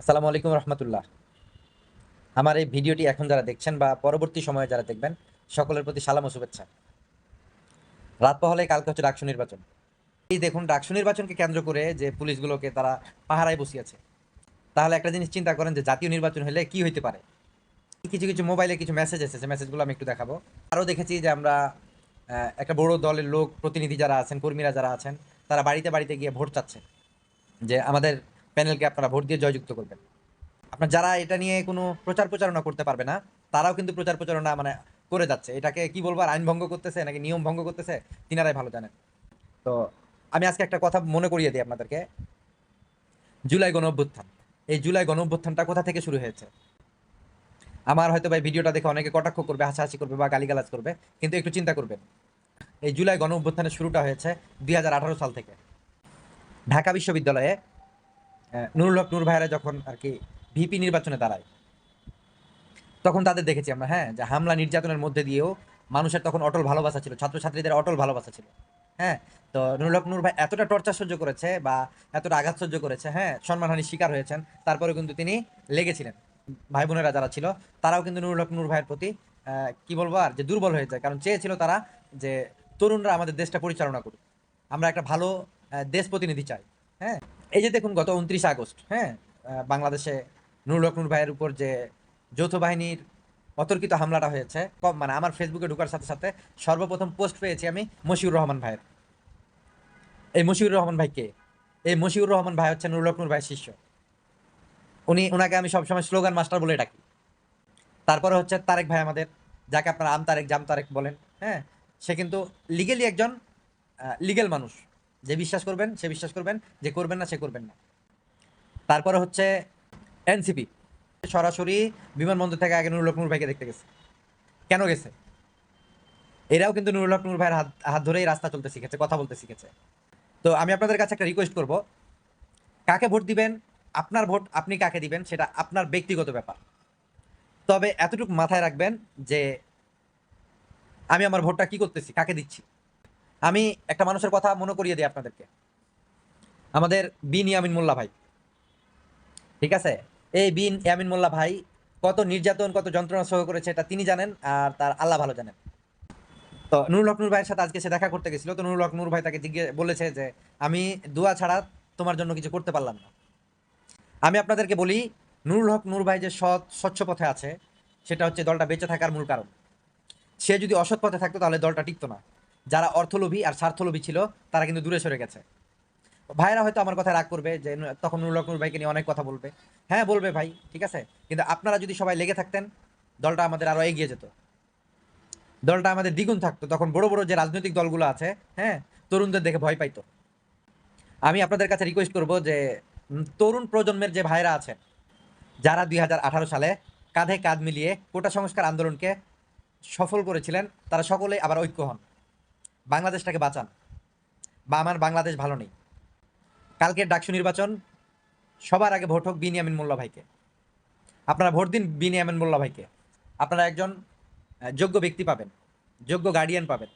আসসালামু আলাইকুম রহমতুল্লাহ। আমার এই ভিডিওটি এখন যারা দেখছেন বা পরবর্তী সময়ে যারা দেখবেন, সকলের প্রতি সালাম ও শুভেচ্ছা। রাত পহলে কালকে হচ্ছে ডাকসু নির্বাচন। এই দেখুন, ডাকসু নির্বাচনকে কেন্দ্র করে যে পুলিশগুলোকে তারা পাহারায় বসিয়েছে। তাহলে একটা জিনিস চিন্তা করেন যে জাতীয় নির্বাচন হলে কি হইতে পারে? কিছু কিছু মোবাইলে কিছু মেসেজ এসেছে মেসেজগুলো আমি একটু দেখাবো। আরও দেখেছি যে আমরা একটা বড় দলের লোক, প্রতিনিধি যারা আছেন, কর্মীরা যারা আছেন, তারা বাড়িতে বাড়িতে গিয়ে ভোট চাচ্ছে। যে আমাদের প্যানেলকে আপনারা ভোট দিয়ে জয়যুক্ত করবেন। আপনার যারা এটা নিয়ে কোনো প্রচার প্রচারণা করতে পারবে না, তারাও কিন্তু প্রচার প্রচারণা মানে করে যাচ্ছে। এটাকে কি বলব আইন ভঙ্গ করতেছে নাকি নিয়ম ভঙ্গ করতেছে, তিনারাই ভালো জানেন। তো আমি আজকে একটা কথা মনে করিয়ে দিই আপনাদেরকে। জুলাই গণ অভ্যুত্থান। এই জুলাই গণ অভ্যুত্থানটা কোথা থেকে শুরু হয়েছে? আমার হয়তো ভাই ভিডিওটা দেখে অনেকে কটাক্ষ করবে, হাসাহাসি করবে বা গালিগালাজ করবে, কিন্তু একটু চিন্তা করবেন। এই জুলাই গণ অভ্যুত্থানের শুরুটা হয়েছে দুই হাজার আঠারো সাল থেকে। ঢাকা বিশ্ববিদ্যালয়ে নুরুল হক নূর ভাইরা যখন আর কি ভিপি নির্বাচনে দাঁড়ায়, তখন তাদের দেখেছি আমরা হ্যাঁ যে হামলা নির্যাতনের মধ্যে দিয়েও মানুষের তখন অটল ভালোবাসা ছিল, ছাত্রছাত্রীদের অটল ভালোবাসা ছিল হ্যাঁ। তো নুরুল হক নূর ভাই এতটা টর্চার সহ্য করেছে বা এতটা আঘাত সহ্য করেছে হ্যাঁ সম্মানহানির শিকার হয়েছেন তারপরে কিন্তু তিনি লেগেছিলেন। ভাই বোনেরা যারা ছিল, তারাও কিন্তু নুরুল হক নূর ভাইয়ের প্রতি কি বলব আর, যে দুর্বল হয়ে যায়। কারণ চেয়েছিল তারা যে তরুণরা আমাদের দেশটা পরিচালনা করুক। আমরা একটা ভালো দেশ প্রতিনিধি চাই হ্যাঁ। এই যে দেখুন, গত উনত্রিশ আগস্ট হ্যাঁ বাংলাদেশে নুরুল নূর ভাইয়ের উপর যে যৌথ বাহিনীর অতর্কিত হামলাটা হয়েছে মানে আমার ফেসবুকে ঢোকার সাথে সাথে সর্বপ্রথম পোস্ট পেয়েছি আমি মশিউর রহমান ভাইয়ের। এই মশিউর রহমান ভাই কে? এই মশিউর রহমান ভাই হচ্ছে নুরুল ভাইয়ের শিষ্য। উনি ওনাকে আমি সবসময় স্লোগান মাস্টার বলে ডাকি। তারপরে হচ্ছে তারেক ভাই আমাদের, যাকে আপনারা আম তারেক জাম তারেক বলেন হ্যাঁ সে কিন্তু লিগেলি একজন লিগেল মানুষ। যে বিশ্বাস করবেন, সে বিশ্বাস করবেন, যে করবেন না, সে করবেন না। তারপরে হচ্ছে এনসিপি। সরাসরি বিমানবন্দর থেকে আগে নুরুল হক নূর ভাইকে দেখতে গেছে। কেন গেছে? এরাও কিন্তু নুরুল হক নূর ভাইয়ের হাত হাত ধরেই রাস্তা চলতে শিখেছে, কথা বলতে শিখেছে। তো আমি আপনাদের কাছে একটা রিকোয়েস্ট করব, কাকে ভোট দিবেন, আপনার ভোট আপনি কাকে দিবেন, সেটা আপনার ব্যক্তিগত ব্যাপার। তবে এতটুকু মাথায় রাখবেন যে আমি আমার ভোটটা কি করতেছি, কাকে দিচ্ছি? আমি একটা মানুষের কথা মনে করিয়ে দিই আপনাদেরকে। আমাদের বিন ইয়ামিন মোল্লা ভাই। ঠিক আছে? এই বিন ইয়ামিন মোল্লা ভাই কত নির্যাতন, কত যন্ত্রণা সহ করেছে এটা তিনি জানেন আর তার আল্লাহ ভালো জানেন। তো নুরুল হক নূর ভাইয়ের সাথে আজকে সে দেখা করতে গেছিল। তো নুরুল হক নূর ভাই তাকে জিজ্ঞেস বলেছে যে, আমি দোয়া ছাড়া তোমার জন্য কিছু করতে পারলাম না। আমি আপনাদেরকে বলি, নুরুল হক নূর ভাই যে সৎ, স্বচ্ছ পথে আছে, সেটা হচ্ছে দলটা বেঁচে থাকার মূল কারণ। সে যদি অসৎ পথে থাকতো তাহলে দলটা টিকতো না। যারা অর্থলোভী আর স্বার্থলোভী ছিল, তারা কিন্তু দূরে সরে গেছে। ভাইরা হয়তো আমার কথা রাগ করবে যে তখন নুরুল ভাইকে নিয়ে অনেক কথা বলবে। হ্যাঁ বলবে ভাই, ঠিক আছে? কিন্তু আপনারা যদি সবাই লেগে থাকতেন, দলটা আমাদের আরও এগিয়ে যেত। দলটা আমাদের দ্বিগুণ থাকতো। তখন বড় বড় যে রাজনৈতিক দলগুলো আছে হ্যাঁ তরুণদের দেখে ভয় পাইতো। আমি আপনাদের কাছে রিকোয়েস্ট করব যে তরুণ প্রজন্মের যে ভাইরা আছেন, যারা দুই হাজার আঠারো সালে কাঁধে কাঁধ মিলিয়ে কোটা সংস্কার আন্দোলনকে সফল করেছিলেন, তারা সকলেই আবার ঐক্য হন। বাংলাদেশটাকে বাঁচান। বা আমার বাংলাদেশ ভালো নেই। কালকের ডাকসু নির্বাচন, সবার আগে ভোট হোক বিনিয়ামিন মোল্লা ভাইকে। আপনারা ভোট দিন বিনিয়ামিন মোল্লা ভাইকে। আপনারা একজন যোগ্য ব্যক্তি পাবেন, যোগ্য গার্ডিয়ান পাবেন।